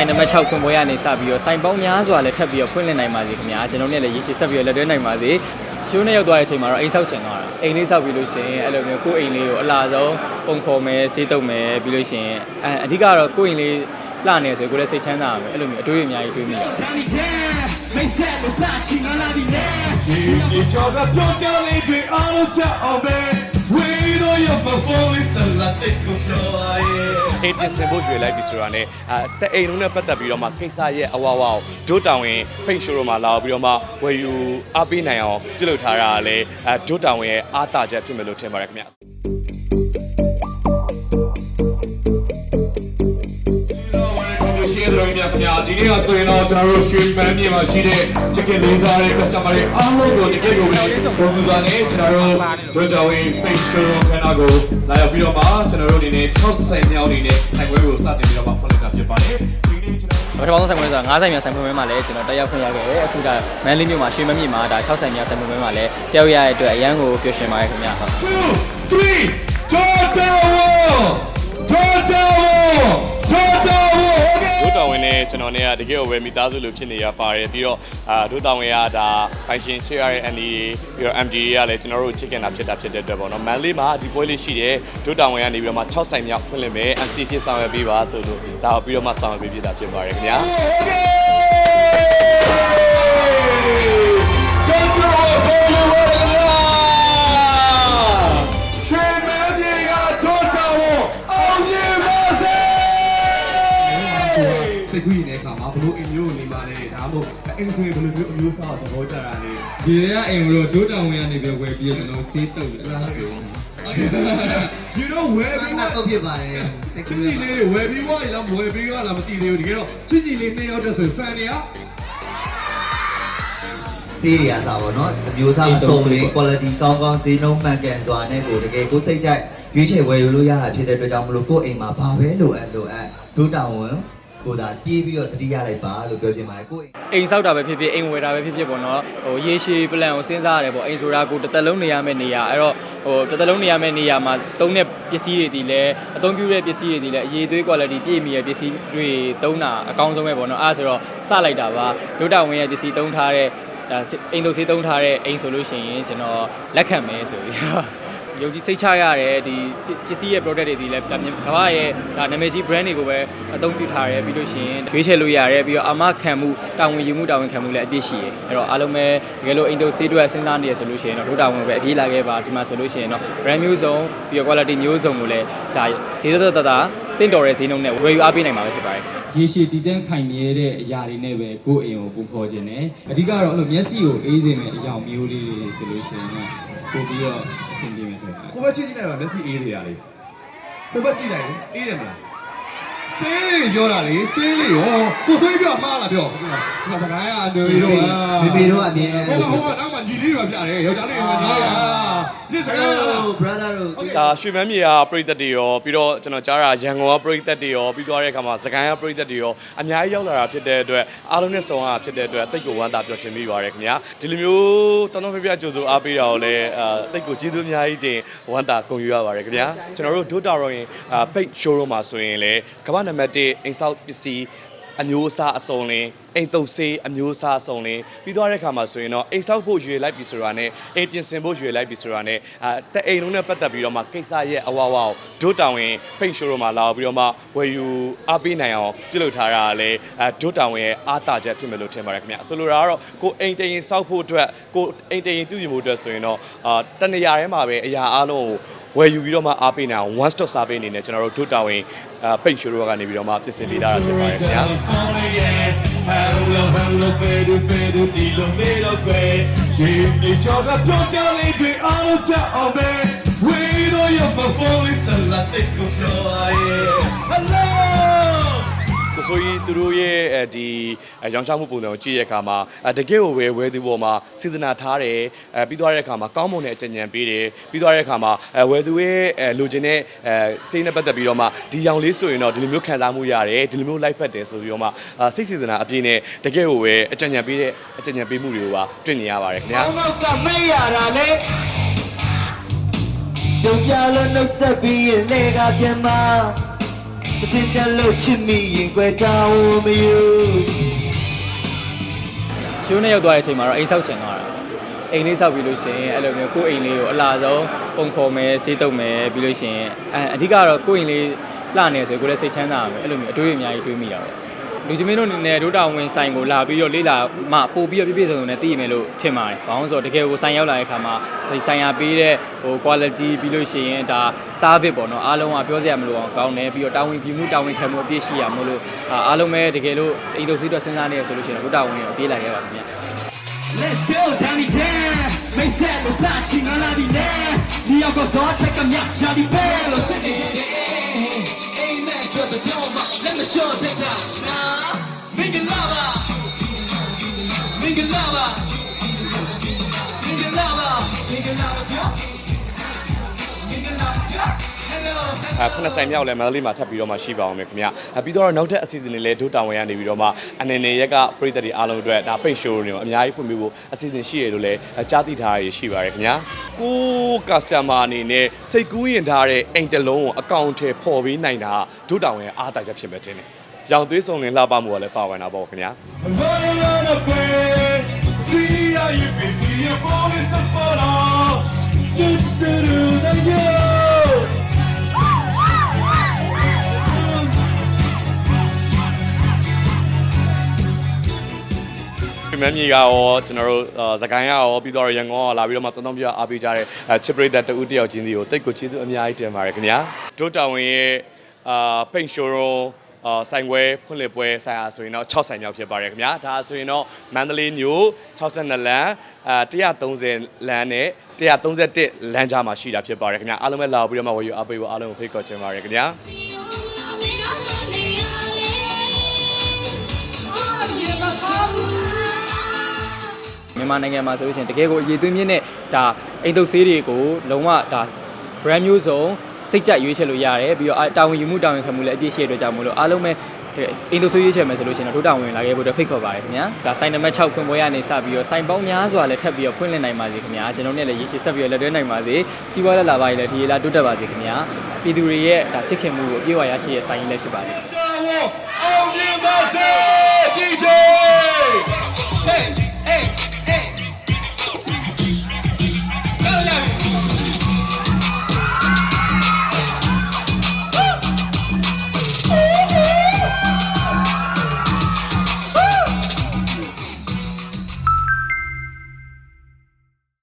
ဆိုင်နံပါတ်6ဖွင့်ပွဲရနေစပြီးတော့ဆိုင်ပေါင်းများစွာလည်းထပ်ပြီးတော့ဖွင့်လှစ်နိုင်ပါစေခင်ဗျာကျွန်တော်နဲ့လည်းရေရှည်ဆက်ပြီးတော့လက်တွဲနိုင်ပါစေရှိုးနဲ့ရောက်သွားတဲ့အချိန်မှာတော့အိမ်ဆောက်ချင်သွားတာအိမ်လေးဆောက်ပြီးလို့ရှိရင်အဲ့လိုမျိုးကိုယ့်အိမ်လေးကိုအလားဆုံးပုံခေါ်မယ်စေးတုပ်မယ်ပြီးလို့ရှိရင်အဲအဓိကတော့ကိုယ့်အိမ်လေးလှနေဆိုကိုယ်လည်းစိတ်ချမ်းသာရမယ်အဲ့လိုမျိုးအတွေးတွေအများကြီးတွေးမိတယ် Danny Dan မိတ်ဆက်လို့စချင်လာသည်လေဒီကြောကပြောပြလေးတွေအားလုံးကြအောင်ပဲ ဝေးတော့ရမပေါ်လေးဆလာတဲ့ကိုပြောရဲအိမ်ပြင်ဆင်ဖို့ရွေလိုက်ပြီဆိုတာနဲ့အဲတအိမ်လုံးနဲ့ပတ်သက်ပြီးတော့မှကိစ္စရဲ့အဝဝကိုဒို့တောင်ဝင်ဖိတ်ရှိုးတော့မှလာပြီးတော့မှဝယ်ယူအားပေးနိုင်အောင်ပြုလုပ်ထားတာကလည်းအဲဒို့တောင်ဝင်ရဲ့အားတာချက်ဖြစ်မယ်လို့ထင်ပါတယ်ခင်ဗျာ ရှင်းတော်မြတ်များဒီနေ့ကဆိုရင်တော့ကျွန်တော်တို့ရွှေပန်းမြေမှာရှိတဲ့ chicken လေးစားတဲ့ customer တွေအားလုံးကိုတကယ်ကိုပဲပုံစံနဲ့ကျွန်တော်တို့တို့ကြောင့် face show ခဏကိုလာရောက်ပြီးတော့မှကျွန်တော်တို့အနေနဲ့60မြောက်အနေနဲ့ဆိုင်ပွဲကိုစတင်ပြီးတော့မှဖွင့်လိုက်တာဖြစ်ပါတယ်ဒီနေ့ကျွန်တော်ပထမဆုံးဆိုင်ပွဲဆိုတာ9ဆိုင်များဆိုင်ပွဲမှာလည်းကျွန်တော်တက်ရောက်ခွင့်ရခဲ့တယ်အခုကမန်လေးမြို့မှာရွှေမမြင့်မှာဒါ6ဆိုင်များဆိုင်ပွဲမှာလည်းတက်ရောက်ရတဲ့အတွက်အရန်ကိုပျော်ရွှင်ပါတယ်ခင်ဗျာဟုတ်2 3 total total total okay ဒို့တောင်ဝင်နဲ့ကျွန်တော်နဲ့ကတကယ်ကိုပဲမိသားစုလိုဖြစ်နေရပါတယ်ပြီးတော့အာဒို့တောင်ဝင်ကဒါပိုင်ရှင်ချစ်ရတဲ့ ND ပြီးတော့ MD တွေကလည်းကျွန်တော်တို့ချစ်ခင်တာဖြစ်တာဖြစ်တဲ့အတွက်ပေါ့နော်မန်လေးမှာဒီပွဲလေးရှိတယ်ဒို့တောင်ဝင်ကနေပြီးတော့မှ6ဆိုင်မြောက်ဖွင့်လှစ်မယ် MC ဖြစ်ဆောင်ရွက်ပေးပါဆိုလို့ဒါကိုပြီးတော့မှဆောင်ရွက်ပေးဖြစ်တာဖြစ်ပါတယ်ခင်ဗျာ ဘောကျတာလေဒီကအိမ်ကိုတော့ဒိုးတောင်ဝင်ကနေပြီးဝယ်ပြီးကျွန်တော်ဆေးတုပ်တယ်အဲ့ဒါဆို you know where ဘာ we မှ want တော့ဖြစ်ပါတယ်စိတ်ချကူးစ်ရကြီးလေးဝယ်ပြီးွားရလားမဝယ်ပြီးွားလားမသိသေးဘူးတကယ်တော့ချစ်ကြီးလေးနှစ်ယောက်တည်းဆို fan တွေကဆေးတွေအစားပေါ့နော်အမျိုးအစားအစုံလေး quality ကောင်းကောင်းဈေးနှုန်းမှန်ကန်စွာနဲ့ကိုတကယ်ကိုစိတ်ကြိုက်ရွေးချယ်ဝယ်ယူလို့ရတာဖြစ်တဲ့အတွက်ကြောင့်မလို့ကိုယ့်အိမ်မှာဘာပဲလိုအပ်လိုအပ်ဒုတောင်ဝင် ကိုသာပြေးပြီးတော့တတိယလိုက်ပါလို့ပြောချင်ပါတယ်ကိုယ့်အိမ်အိမ်ဆောက်တာပဲဖြစ်ဖြစ်အိမ်ဝယ်တာပဲဖြစ်ဖြစ်ပေါ့နော်ဟိုရေရှည် plan ကိုစဉ်းစားရတယ်ပေါ့အိမ်ဆိုတာကိုတစ်သက်လုံးနေရမယ့်နေရာအဲ့တော့ဟိုတစ်သက်လုံးနေရမယ့်နေရာမှာသုံးတဲ့ပစ္စည်းတွေဒီလဲအသုံးပြုတဲ့ပစ္စည်းတွေဒီလဲအရေးသွေး quality ပြည့်မီတဲ့ပစ္စည်းတွေသုံးတာအကောင်းဆုံးပဲပေါ့နော်အဲ့ဒါဆိုတော့စလိုက်တာပါဒုတာဝင်ရဲ့ပစ္စည်းသုံးထားတဲ့ဒါအိမ်တို့ဆေးသုံးထားတဲ့အိမ်ဆိုလို့ရှိရင်ကျွန်တော်လက်ခံမယ်ဆိုပြီး ယုံကြည်စိတ်ချရတယ်ဒီပစ္စည်းရဲ့ product တွေဒီလည်းကမ္ဘာရဲ့ဒါနာမည်ကြီး brand တွေကိုပဲအသုံးပြုထားတယ်ပြီးလို့ရှိရင်ရွေးချယ်လို့ရတယ်ပြီးတော့အာမခံမှုတာဝန်ယူမှုတာဝန်ခံမှုလည်းအပြည့်ရှိတယ်အဲ့တော့အားလုံးပဲတကယ်လို့အိမ်တို့ဆေးတွေစဉ်းစားနေရဆိုလို့ရှိရင်တော့ဒုတာဝန်ပဲအပြေးလာခဲ့ပါဒီမှာဆိုလို့ရှိရင်တော့ brand မျိုးစုံပြီးတော့ quality မျိုးစုံကိုလည်းဒါဈေးသက်သက်သာတင့်တော်တဲ့ဈေးနှုန်းနဲ့ဝယ်ယူအားပေးနိုင်မှာပဲဖြစ်ပါတယ် ရေရှည်တည်တံ့ခိုင်မြဲတဲ့အရာတွေနဲ့ပဲကိုယ့်အိမ်ကိုပုံဖော်ခြင်းနဲ့အဓိကတော့အဲ့လိုမျက်စိကိုအေးစေမယ့်အရာမျိုးလေးတွေဆိုလို့ရှိရင်တော့ပို့ပြီးတော့အဆင်ပြေမယ်ထင်ပါတယ်ကိုပဲချစ်ကြည့်လိုက်ပါမျက်စိအေးတွေရလေကိုပဲကြည့်လိုက်လေအေးတယ်မလားဆေးလေးပြောတာလေဆေးလေးရောကိုဆွေးပြောမှားလားပြောဒီမှာစကားရအတူတို့ကမေမေတို့အမြင်နဲ့ဟိုကဟိုကနောက်မှညီလေးတွေပြတယ်ယောက်ျားလေးတွေညီလေးอ่ะဒီစကား brother တို့ ဒါရွှေမန်းမြေကပရိသတ်တွေရောပြီးတော့ကျွန်တော်ကြားတာရန်ကုန်ကပရိသတ်တွေရောပြီးသွားတဲ့အခါမှာစကိုင်းကပရိသတ်တွေရောအများကြီးရောက်လာတာဖြစ်တဲ့အတွက်အားလုံးနဲ့ဆုံရတာဖြစ်တဲ့အတွက်တိတ်ကိုဝမ်းသာပျော်ရွှင်မိပါတယ်ခင်ဗျာဒီလိုမျိုးတောင်းတောင်းပြပြကြိုးစိုးအားပေးတာကိုလည်းအာတိတ်ကိုကျေးဇူးအများကြီးတင်ဝမ်းသာဂုဏ်ယူရပါတယ်ခင်ဗျာကျွန်တော်တို့ဒိုတာရောရင်အာပိတ် showroom မှာဆိုရင်လည်းကမ္ဘာနံပါတ်1အိမ်ဆောက်ပစ္စည်း အမျိုးအစားအစုံလင်းအိမ်တုပ်ဆေးအမျိုးအစားအစုံလင်းပြီးသွားတဲ့ခါမှာဆိုရင်တော့အိမ်ဆောက်ဖို့ရွေလိုက်ပြီဆိုတာနဲ့အိမ်ပြင်ဆင်ဖို့ရွေလိုက်ပြီဆိုတာနဲ့အာတအိမ်လုံးနဲ့ပတ်သက်ပြီးတော့မှကိစ္စရဲ့အဝဝကိုဒို့တောင်ဝင်ဖိတ်ရှိုးတော့မှလာပြီးတော့မှဝယ်ယူအားပေးနိုင်အောင်ပြုလုပ်ထားတာကလည်းအာဒို့တောင်ဝင်ရဲ့အားတာချက်ဖြစ်မယ်လို့ထင်ပါတယ်ခင်ဗျဆိုလိုတာကတော့ကိုအိမ်တရင်ဆောက်ဖို့အတွက်ကိုအိမ်တရင်ပြုပြင်ဖို့အတွက်ဆိုရင်တော့အာတနေရာထဲမှာပဲအရာအားလုံးကိုဝယ်ယူပြီးတော့မှအားပေးနိုင်အောင် one stop service အနေနဲ့ကျွန်တော်တို့ဒို့တောင်ဝင်အာ ပိတ်ရှိုးတော့ကနေပြီးတော့မှပြင်ဆင်ပေးထားတာဖြစ်ပါတယ်ခင်ဗျာ Hello hello baby baby ဒီလိုမေးတော့ကွယ်ရှင်ဒီကြောကပြောပြလေးတွေအားလုံးကြအောင်ပဲဝေးတော့ရမပေါ်လေးဆလာတဲ့ ကိုပြောရဲ Hello ကိုဆိုကြီးသူတို့ရဲ့အဲဒီရောင်းချမှုပုံစံကိုကြည့်ရတဲ့အခါမှာအဲတကယ့်ကိုပဲဝယ်သူပေါ်မှာစေတနာထားတယ်အဲပြီးသွားတဲ့အခါမှာကောင်းမွန်တဲ့အကြံဉာဏ်ပေးတယ်ပြီးသွားတဲ့အခါမှာအဲဝယ်သူရဲ့အဲလိုချင်တဲ့အဲစိတ်နဲ့ပတ်သက်ပြီးတော့မှဒီရောင်လေးဆိုရင်တော့ဒီလိုမျိုးခံစားမှုရတယ်ဒီလိုမျိုး live ဖတ်တယ်ဆိုပြီးတော့မှအာစိတ်စေတနာအပြည့်နဲ့တကယ့်ကိုပဲအကြံဉာဏ်ပေးတဲ့အကြံဉာဏ်ပေးမှုတွေကိုပါတွေ့နေရပါတယ်ခင်ဗျာအောက်ကမေးရတာလေပြုံးပြလို့နှုတ်ဆက်ပြီးရင်လေကပြန်မ တစင်တလို့ချစ်မိရင်ကွယ်တောင်းမယူရှိုးနဲ့ရောက်သွားတဲ့အချိန်မှာတော့အိမ်ဆောက်ချင်သွားတာပေါ့အိမ်လေးဆောက်ပြီးလို့ရှိရင်အဲ့လိုမျိုးကိုယ့်အိမ်လေးကိုအလားဆုံးပုံခေါ်မယ်စေးတုပ်မယ်ပြီးလို့ရှိရင်အဲအဓိကတော့ကိုယ့်အိမ်လေးလှနေဆိုကိုယ်လည်းစိတ်ချမ်းသာရမယ်အဲ့လိုမျိုးအတွေးတွေအများကြီးတွေးမိတာပေါ့ လူချင်းမင်းတို့အနေနဲ့ဒုတာဝင်ဆိုင်ကိုလာပြီးတော့လေးလာမှပို့ပြီးတော့ပြည့်ပြည့်စုံစုံနဲ့သိရမယ်လို့ထင်ပါတယ်။ဘာလို့ဆိုတော့တကယ်ကိုဆိုင်ရောက်လာတဲ့အခါမှာဒီဆိုင်ရပေးတဲ့ဟို quality ပြီးလို့ရှိရင်ဒါ service ပေါ့နော်အားလုံးကပြောစရာမလိုအောင်ကောင်းတယ်ပြီးတော့တာဝန်ပြမှုတာဝန်ခံမှုအပြည့်ရှိရမို့လို့အားလုံးပဲတကယ်လို့အိမ်တို့စီးတော့စဉ်းစားနေရဆိုလို့ရှိရင်ဒုတာဝင်ကိုအပြေးလိုက်ရပါခင်ဗျာ။ Let's go Danny Dan မိတ်ဆက်လို့စချင်လာဒီနေဒီရောက်တော့ဇောတက်ကမြတ်ရှာဒီပဲလို့စစ်နေ Amen to the dome let me show that now Make it lava Make it lava Make it lava Make it lava Make it lava Hello အဲခုနှစ်ဆိုင်မြောက်လဲမန္တလေးမှာထပ်ပြီးတော့မှရှိပါအောင်မယ်ခင်ဗျာအဲပြီးတော့နောက်ထပ်အစီအစဉ်တွေလည်းဒုတောင်ဝင်ရနေပြီးတော့မှအနေနဲ့ရက်ကပြည်သက်တွေအားလုံးအတွက်ဒါပိတ်ရှိုးတွေအများကြီးဖွင့်ပြဖို့အစီအစဉ်ရှိရလို့လည်းကြားသိထားရရှိပါရခင်ဗျာ ကို customer အနေနဲ့စိတ်ကူးရင်ထားတဲ့အိမ်တစ်လုံးကိုအကောင့်ထဲပေါ်ပေးနိုင်တာဒုတောင်ဝင်အားသာချက်ဖြစ်မဲ့ခြင်းတယ်ရောင်သွေးစုံလင်လှပမှုကလည်းပါဝင်တာပေါ့ခင်ဗျာ ပြမမြေကရောကျွန်တော်တို့အာစကိုင်းကရောပြီးတော့ရန်ကုန်ကလာပြီးတော့မှတုံတုံပြအားပေးကြတဲ့အဲချစ်ပရိသတ်တူတယောက်ချင်းစီကိုတိတ်ကိုကျေးဇူးအများကြီးတင်ပါတယ်ခင်ဗျာတို့တောင်ဝင်ရဲ့အာပိန့်ရှိုးရုံးအာဆိုင်ပွဲဖွင့်လှစ်ပွဲဆိုင်အားဆိုရင်တော့6ဆိုင်မြောက်ဖြစ်ပါတယ်ခင်ဗျာဒါဆိုရင်တော့မန္တလေးမြို့62လမ်းအာ130လမ်းနဲ့131လမ်းကြားမှာရှိတာဖြစ်ပါတယ်ခင်ဗျာအားလုံးပဲလာပြီးတော့မှဝယ်ယူအားပေးဖို့အားလုံးကိုဖိတ်ခေါ်ချင်ပါတယ်ခင်ဗျာ မြန်မာနိုင်ငံမှာဆိုလို့ရှိရင်တကယ်ကိုအရေးသွင်းမြင့်တဲ့ဒါအိမ်တုပ်ဆေးတွေကိုလုံးဝဒါ brand မျိုးစုံစိတ်ကြရွေးချယ်လို့ရတယ်ပြီးတော့အာတာဝန်ယူမှုတာဝန်ခံမှုလည်းအပြည့်ရှိတဲ့အတွက်ကြောင့်မို့လို့အားလုံးပဲဒီအိမ်တုပ်ဆေးရွေးချယ်မယ်ဆိုလို့ရှိရင်တော့ဒုတာဝန်လာခဲ့ဖို့အတွက်ဖိတ်ခေါ်ပါတယ်ခင်ဗျာဒါဆိုင်နံပါတ်6ဖွင့်ပွဲရနေစပြီးတော့ဆိုင်ပေါင်းများစွာလည်းထပ်ပြီးတော့ဖွင့်လှစ်နိုင်ပါစေခင်ဗျာကျွန်တော်တို့လည်းရေရှည်ဆက်ပြီးတော့လက်တွဲနိုင်ပါစေစီးပွားလက်လာပါရည်လည်းဒီလာတိုးတက်ပါစေခင်ဗျာပြည်သူတွေရဲ့ဒါချစ်ခင်မှုကိုအပြည့်အဝရရှိတဲ့ဆိုင်ကြီးလည်းဖြစ်ပါတယ် Jawo, on your DJ. Hey